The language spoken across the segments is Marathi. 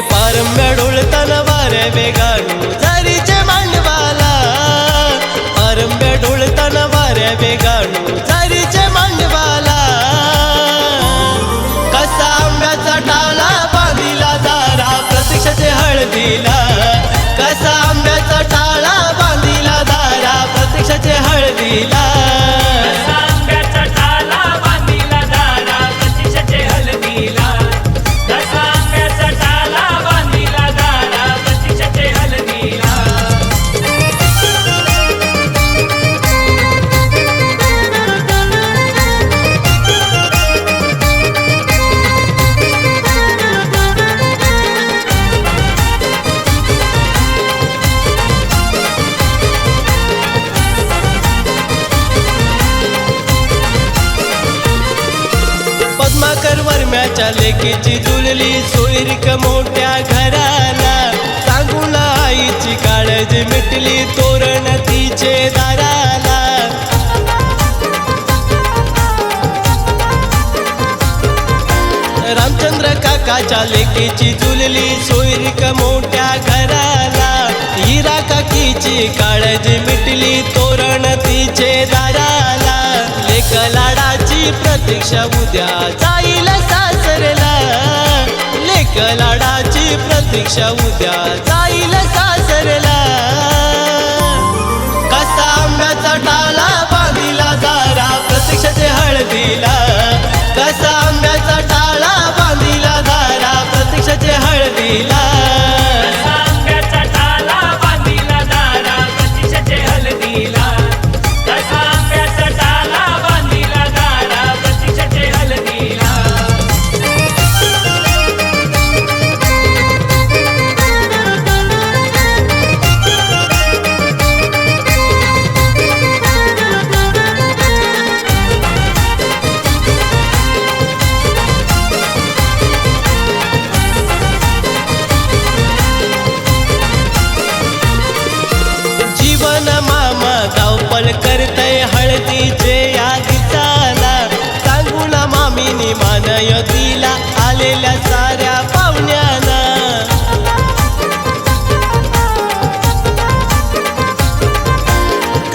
पारंब्या डोळताना वाऱ्या वेगानू झारीचे मांडवाला. पारंब्या डोळताना वाऱ्या वेगानू झारीचे मांडवाला. कसा आंब्याचा टाला बांधिला दारा प्रत्यक्षाचे हळदीला. कसा आंब्याचा टाळा बांधिला दारा प्रत्यक्षाचे हळदीला. पद्माकर लेकीची जुळली सोयरीक मोठ्या घराला. सांगूला आईची काळजी मिटली तोरण तिचे दाराला. रामचंद्र काकाच्या लेकीची जुळली सोयरीक मोठ्या घराला. हिरा काकीची काळजी मिटली तोरण तिचे दाराला. लेक लाडाची प्रतीक्षा उद्या जाईल गलाडाची प्रतीक्षा उद्या हळदीचे या दिसाला सांगून मामीनी मानय आलेल्या साऱ्या पाहुण्याला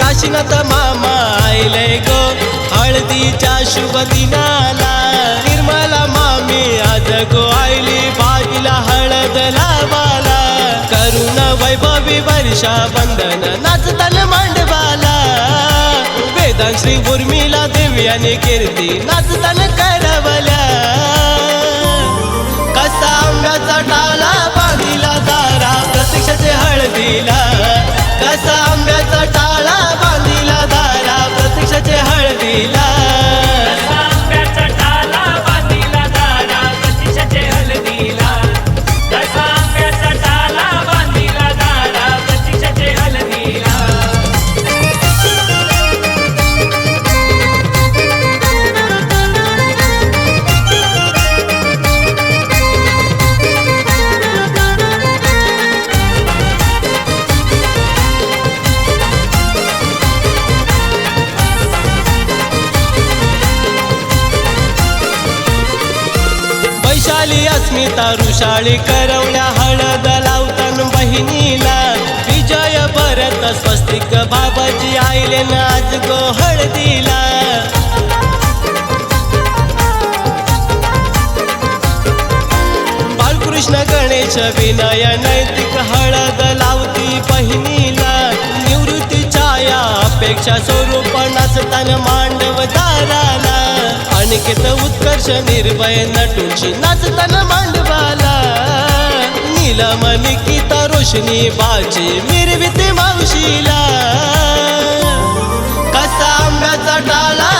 काशीनाथ मामा आयलय गो हळदीच्या शुभ दिनाला. निर्मला मामी आज गो आयली बाजीला हळद लावाला करुण वैभवी वर्षा बंधन नाचताना मांडवाला वेदांत श्री उर्मिला देवी आणि कीर्ती. नाचताना काय अस्मिता रुशाळी करवल्या हळद लावतान बहिणीला. विजय भरत स्वस्तिक बाबाजी आईले नाच गो हळदीला बालकृष्ण गणेश विनय नैतिक हळद लावती बहिणीला. निवृत्ती छाया अपेक्षा स्वरूप नाचतान मांडव दाराला. अनिकेत उत्कर्ष निर्भय नटूंशी नाचताना मावशीला की रोशनी बाजी मिरविते मावशीला. कसा आंब्याचा डाला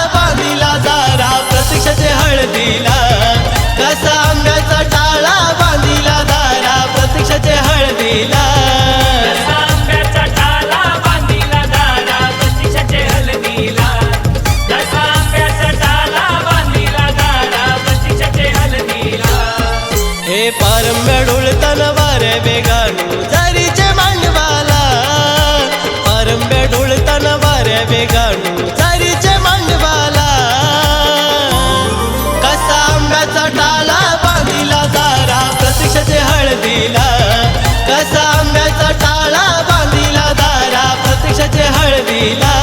जारीचे मांडवाला मांडवाला. कसा आंब्याचा दारा प्रतीक्षाचे हळदीला. टाळा बांधिला दारा प्रतीक्षाचे हळदीला.